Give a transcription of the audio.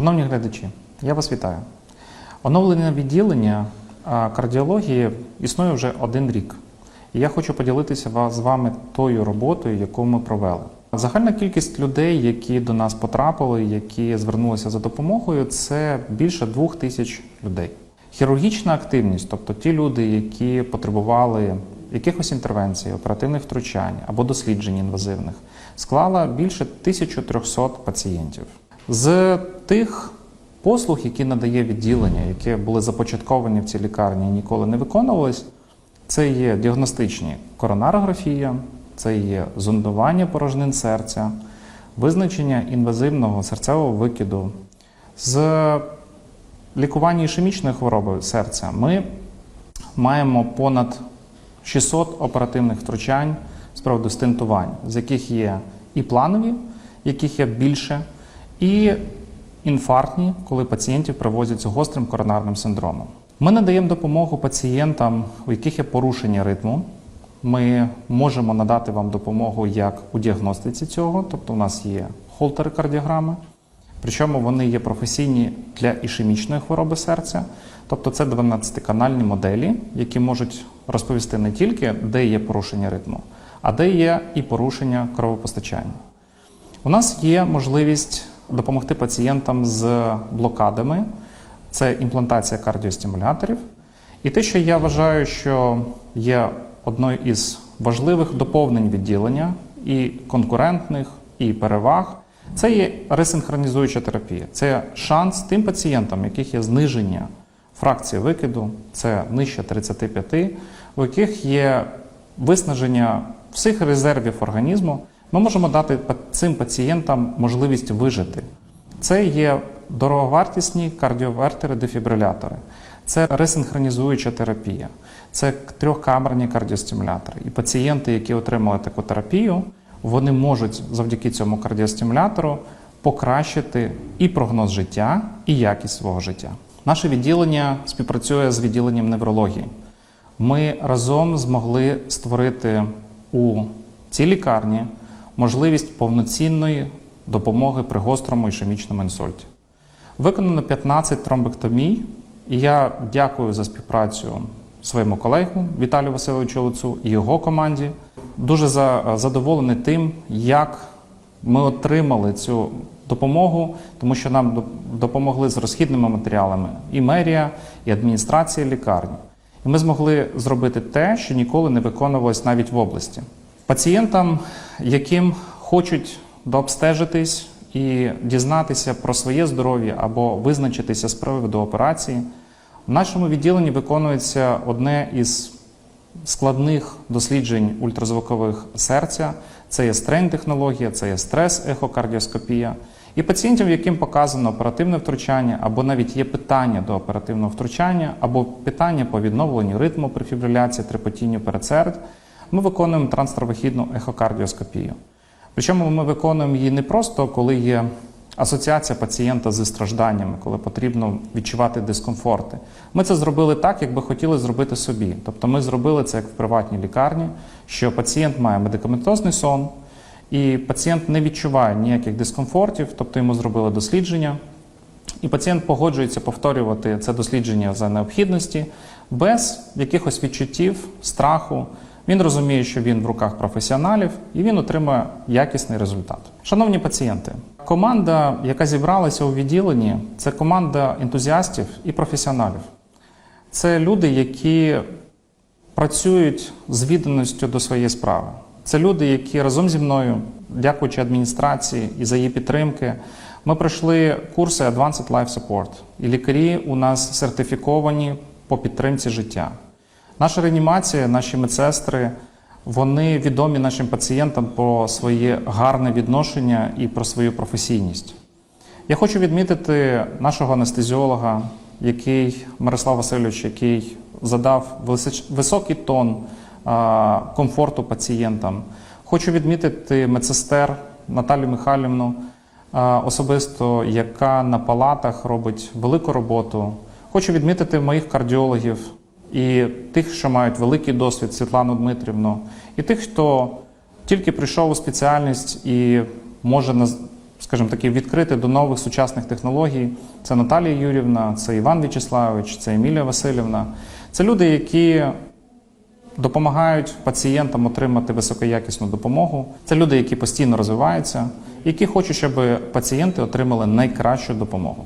Шановні глядачі, я вас вітаю. Оновлене відділення кардіології існує вже один рік. І я хочу поділитися з вами тою роботою, яку ми провели. Загальна кількість людей, які до нас потрапили, які звернулися за допомогою, це більше двох тисяч людей. Хірургічна активність, тобто ті люди, які потребували якихось інтервенцій, оперативних втручань або досліджень інвазивних, склала більше 1300 пацієнтів. З тих послуг, які надає відділення, які були започатковані в цій лікарні і ніколи не виконувались, це є діагностичні коронарографія, це є зондування порожнин серця, визначення інвазивного серцевого викиду. З лікування ішемічної хвороби серця ми маємо понад 600 оперативних втручань з приводу стентувань, з яких є і планові, яких є більше, і інфарктні, коли пацієнтів привозять з гострим коронарним синдромом. Ми надаємо допомогу пацієнтам, у яких є порушення ритму. Ми можемо надати вам допомогу як у діагностиці цього, тобто у нас є холтери кардіограми, Причому вони є професійні для ішемічної хвороби серця, тобто це 12-канальні моделі, які можуть розповісти не тільки, де є порушення ритму, а де є і порушення кровопостачання. У нас є можливість допомогти пацієнтам з блокадами, це імплантація кардіостимуляторів. І те, що я вважаю, що є одною із важливих доповнень відділення і конкурентних, і переваг, це є ресинхронізуюча терапія. Це шанс тим пацієнтам, у яких є зниження фракції викиду, це нижче 35, у яких є виснаження всіх резервів організму. Ми можемо дати цим пацієнтам можливість вижити. Це є дороговартісні кардіовертери дефібрилятори, це ресинхронізуюча терапія, це трьохкамерні кардіостимулятори. І пацієнти, які отримали таку терапію, вони можуть завдяки цьому кардіостимулятору покращити і прогноз життя, і якість свого життя. Наше відділення співпрацює з відділенням неврології. Ми разом змогли створити у цій лікарні можливість повноцінної допомоги при гострому ішемічному інсульті. Виконано 15 тромбектомій, і я дякую за співпрацю своєму колегу Віталію Васильовичу Олецу і його команді. Дуже задоволений тим, як ми отримали цю допомогу, тому що нам допомогли з розхідними матеріалами і мерія, і адміністрація лікарні. І ми змогли зробити те, що ніколи не виконувалось навіть в області. Пацієнтам, яким хочуть дообстежитись і дізнатися про своє здоров'я або визначитися з приводу операції, в нашому відділенні виконується одне із складних досліджень ультразвукових серця. Це є стрейн-технологія, це є стрес-ехокардіоскопія. І пацієнтів, яким показано оперативне втручання, або навіть є питання до оперативного втручання, або питання по відновленню ритму при фібриляції, трепотінню передсердь, ми виконуємо транстравихідну ехокардіоскопію. Причому ми виконуємо її не просто, коли є асоціація пацієнта зі стражданнями, коли потрібно відчувати дискомфорти. Ми це зробили так, як би хотіли зробити собі. Тобто ми зробили це як в приватній лікарні, що пацієнт має медикаментозний сон, і пацієнт не відчуває ніяких дискомфортів, тобто йому зробили дослідження. І пацієнт погоджується повторювати це дослідження за необхідності без якихось відчуттів, страху. Він розуміє, що він в руках професіоналів, і він отримує якісний результат. Шановні пацієнти, команда, яка зібралася у відділенні, це команда ентузіастів і професіоналів. Це люди, які працюють з відданістю до своєї справи. Це люди, які разом зі мною, дякуючи адміністрації і за її підтримки, ми пройшли курси Advanced Life Support. І лікарі у нас сертифіковані по підтримці життя. Наша реанімація, наші медсестри, вони відомі нашим пацієнтам про своє гарне відношення і про свою професійність. Я хочу відмітити нашого анестезіолога, який Мирослав Васильович, який задав високий тон комфорту пацієнтам. Хочу відмітити медсестер Наталію Михайлівну, особисто, яка на палатах робить велику роботу. Хочу відмітити моїх кардіологів і тих, що мають великий досвід, Світлану Дмитрівну, і тих, хто тільки прийшов у спеціальність і може скажімо таки, відкриті до нових сучасних технологій. Це Наталія Юрівна, це Іван В'ячеславович, це Емілія Васильівна. Це люди, які допомагають пацієнтам отримати високоякісну допомогу. Це люди, які постійно розвиваються, які хочуть, щоб пацієнти отримали найкращу допомогу.